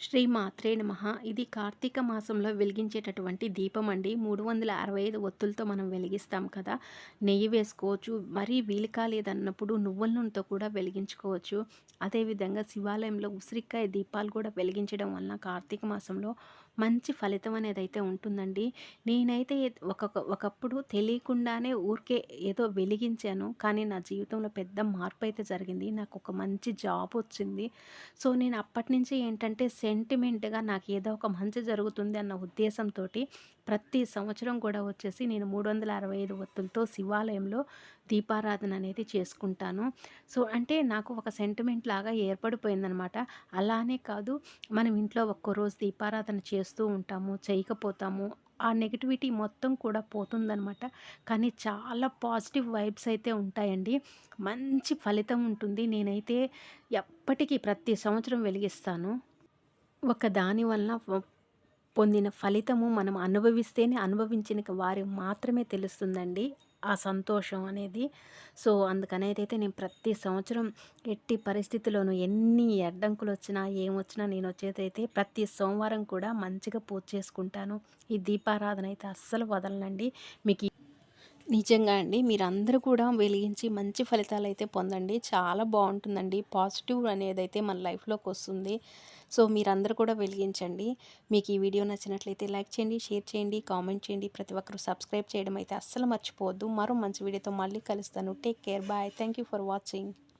శ్రీ మాత్రే నమ. ఇది కార్తీక మాసంలో వెలిగించేటటువంటి దీపం అండి. మూడు వందల అరవై ఐదు ఒత్తులతో మనం వెలిగిస్తాం కదా. నెయ్యి వేసుకోవచ్చు. మరీ వీలు కాలేదన్నప్పుడు నువ్వుల నూనెతో కూడా వెలిగించుకోవచ్చు. అదేవిధంగా శివాలయంలో ఉసిరికాయ దీపాలు కూడా వెలిగించడం వలన కార్తీక మాసంలో మంచి ఫలితం అనేది అయితే ఉంటుందండి. నేనైతే ఒక ఒకప్పుడు తెలియకుండానే ఊరికే ఏదో వెలిగించాను. కానీ నా జీవితంలో పెద్ద మార్పు అయితే జరిగింది. నాకు ఒక మంచి జాబ్ వచ్చింది. సో నేను అప్పటి నుంచి ఏంటంటే సెంటిమెంట్గా నాకు ఏదో ఒక మంచి జరుగుతుంది అన్న ఉద్దేశంతో ప్రతి సంవత్సరం కూడా వచ్చేసి నేను మూడు వందల అరవై ఐదు ఒత్తులతో శివాలయంలో దీపారాధన అనేది చేసుకుంటాను. సో అంటే నాకు ఒక సెంటిమెంట్ లాగా ఏర్పడిపోయిందనమాట. అలానే కాదు మనం ఇంట్లో ఒక్కరోజు దీపారాధన చేస్తూ ఉంటాము చేయకపోతాము ఆ నెగిటివిటీ మొత్తం కూడా పోతుందనమాట. కానీ చాలా పాజిటివ్ వైబ్స్ అయితే ఉంటాయండి. మంచి ఫలితం ఉంటుంది. నేనైతే ఎప్పటికీ ప్రతి సంవత్సరం వెలిగిస్తాను. ఒక దాని వలన పొందిన ఫలితము మనం అనుభవిస్తేనే అనుభవించిన వారి మాత్రమే తెలుస్తుందండి ఆ సంతోషం అనేది. సో అందుకనేదైతే నేను ప్రతి సంవత్సరం ఎట్టి పరిస్థితుల్లోనూ ఎన్ని అడ్డంకులు వచ్చినా ఏమొచ్చినా నేను వచ్చేదైతే ప్రతి సోమవారం కూడా మంచిగా పూజ చేసుకుంటాను. ఈ దీపారాధన అయితే అస్సలు వదలనండి. మీకు నిజంగా అండి. మీరందరూ కూడా వెలిగించి మంచి ఫలితాలు అయితే పొందండి. చాలా బాగుంటుందండి. పాజిటివ్ అనేది అయితే మన లైఫ్లోకి వస్తుంది. సో మీరందరూ కూడా వెలిగించండి. మీకు ఈ వీడియో నచ్చినట్లయితే లైక్ చేయండి షేర్ చేయండి కామెంట్ చేయండి. ప్రతి ఒక్కరు సబ్స్క్రైబ్ చేయడం అయితే అస్సలు మర్చిపోవద్దు. మరో మంచి వీడియోతో మళ్ళీ కలుస్తాను. Take care. Bye. Thank for watching.